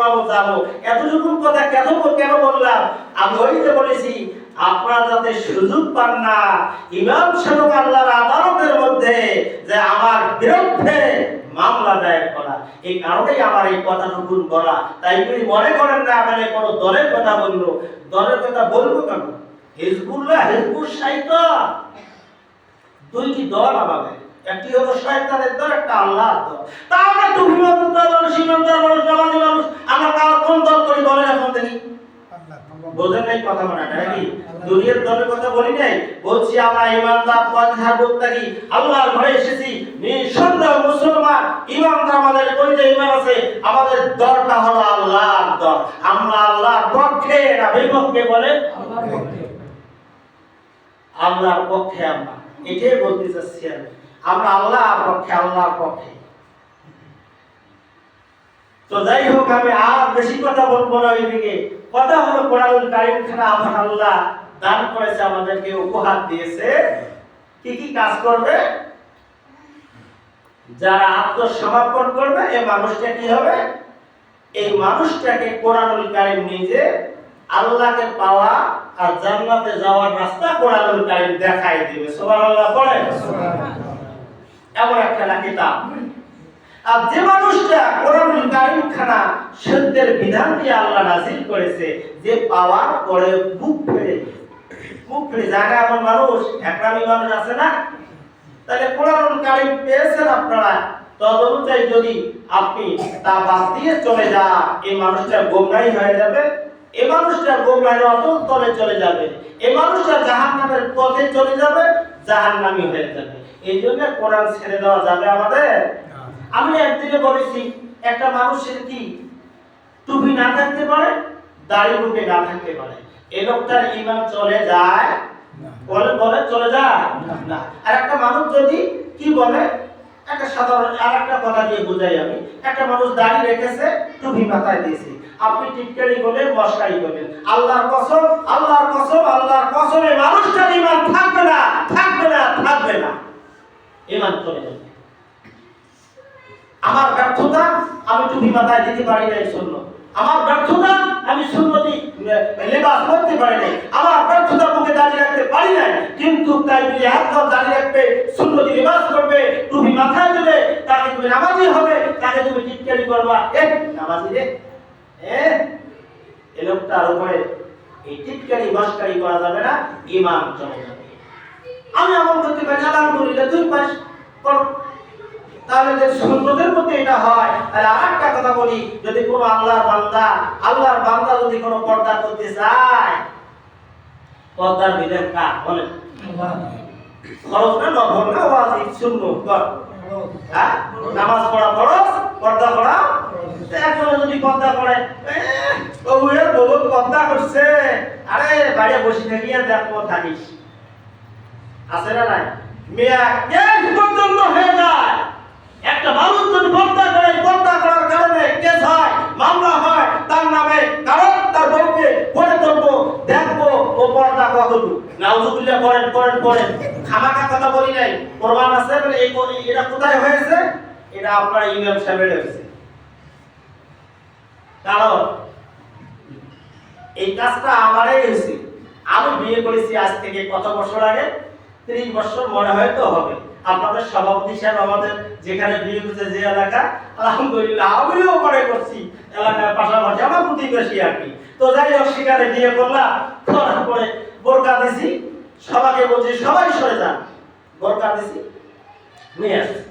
শোনাবো যাব। এতটুকু কথা কেন কেন বললাম? আমি ওই যে বলেছি, আপনারা যাতে সুযোগ পান না, ইমাম সাহেব আল্লাহর আদালতের মধ্যে যে আমার বিরুদ্ধে মামলা দায়ের করা, এই কারণেই আমার এই কথাটুকু বলা। তাই যদি মনে করেন না আমি কোনো দলের কথা বলল। দলের কথা বলব কেন? হিজবুল্লাহ, হিজবুল শাইতান। দুইটি দল আমাদের। একটি হলো শয়তানের দল একটা আল্লাহর দল। তা আমরা দল মানুষ নামাজি মানুষ আমরা কার কোন দল করি বলেন এখন দেখি। বোঝেন নাই কথা বলা নাকি দুনিয়ার দলের কথা বলি নাই বলছি আমরা ইমানদার পথহার আল্লাহর ঘরে এসেছি নিঃসন্দেহ মুসলমান ইমানদার আমাদের কোন যে ইমান আছে আমাদের দলটা হলো আল্লাহর দল। আমরা আল্লাহর পক্ষে না বিপক্ষে বলেন আল্লাহর পক্ষে আমরা। এটাই বলতে চাচ্ছি আমি। আমরা আল্লাহর পক্ষে আল্লাহর পক্ষে। তো যাই হোক, আমি আর বেশি কথা বলব না ওইদিকে। কথা হলো, কোরআনুল কারিম খানা আমার আল্লাহ দান করেছে, আমাদেরকে উপহার দিয়েছে। কি কি কাজ করবে? যারা আত্মসমর্পণ করবে, এই মানুষটা কি হবে? এই মানুষটাকে কোরআনুল কারিম নিজে আল্লাহকে পাওয়া আর জান্নাতে যাওয়ার রাস্তা কোরআনুল কারিম দেখাই দিবে। সুবহানাল্লাহ পড়েন এমন একখানা কিতাব। আর যে মানুষটা কোরআনুল কারিম খানা সত্যের বিধান দিয়ে আল্লাহ নাজিল করেছে, যে পাওয়ার পরে বুক ফেলে বুক ফেলে জায়গা এমন মানুষ একরামি মানুষ আছে না? তাহলে কোরআনুল কারিম পেয়েছেন আপনারা। তদনুযায়ী যদি আপনি তা বাদ দিয়ে চলে যান, এই মানুষটা গোমরাই হয়ে যাবে। এই মানুষটা গোমরাহের অতল তলে চলে যাবে। এই মানুষটা জাহান নামের পথে চলে যাবে জাহান্নামী হয়ে যাবে। এই জন্য কোরআন ছেড়ে দেওয়া যাবে আমাদের? আমি একদিকে বলেছি একটা মানুষের কি টুপি না থাকতে পারে? দাড়ি বুকে না থাকতে পারে। এই লোকটার ইমান চলে যায়? বলে বলে চলে যায়? না। আর একটা মানুষ যদি কি বলে? একটা সাধারণ আর একটা কথা দিয়ে বোঝাই আমি। একটা মানুষ দাঁড়িয়ে রেখেছে, টুপি মাথায় দিয়েছে। আপনি টিটকারি বলেন মশকারি বলেন আল্লাহর কসম আল্লাহর কসম, আল্লাহর কসমে মানুষটার ইমান থাকবে না থাকবে না থাকবে না। ইমান চলে যাবে। আমার ব্যর্থতা আমি টুপি মাথায় দিতে পারি না এই শূন্য। আমার ব্যর্থতা আমি সুন্নতি লেবাস করতে পারি নাই। আমার ব্যর্থতা মুখে দাঁড়িয়ে রাখতে পারি নাই। কিন্তু তাই যদি ধর দাঁড়িয়ে রাখবে, সুন্নতি লেবাস করবে, তুমি মাথায় দেবে, তাকে তুমি নামাজি হবে, তাকে তুমি টিটকারি করবা। এ, নামাজি রে। এ লোকটার উপরে এই টিটকারি, মস্কারি করা যাবে না ইমান চলে যাবে। আমি আমল করতে পারি আলহামদুলিল্লাহ দুই পাশ করো তাহলে যে সুন্নতের মধ্যে এটা হয় তাহলে আর একটা কথা বলি যদি কোনো আল্লাহর বান্দা আল্লাহর বান্দা যদি কোনো পর্দা করতে চায় পর্দার বিধান খরচ না নফল না ওয়াজিব? কর। হ্যাঁ? নামাজ পড়া ফরজ পর্দা করা? একজনে যদি পর্দা করে এহ, ও বুড়ের বউ পর্দা করছে। আরে বাইরে বসে থাকিয়া দেখো থাকিস। আছে না নাই? মেয়া কেস পর্যন্ত হয়ে যায়? একটা মানুষ যদি পর্দা করে পর্দা করার কারণে কেস হয়, মামলা হয়, তার নামে কারণ তার বউকে ধরবো দেখব ও পর্দা কতটুকু। নাউজুবিল্লাহ করেন করেন করেন কথা বলি নাই, প্রমাণ আছে এই এই- এটা কোথায় হয়েছে? এটা আপনার ইমাম সাহেবের হয়েছে। কারণ এই কাজটা আমারই হয়েছে। আমি বিয়ে করেছি আজ থেকে কত বছর আগে? ত্রিশ বছর মনে হয় তো হবে। আপনাদের সভাপতি সাহেব আমাদের যেখানে বিয়ে করছে যে এলাকা, আলহামদুলিল্লাহ আমিও করে করছি, এলাকার পাশাপাশি আমার প্রতিবেশী আর কি। তো যাই হোক, সেখানে বিয়ে করলাম করার পরে বোরকা দিছি, সবাইকে বলছি, সবাই সরে যান। বোরকা দিছি, নিয়ে আসছি।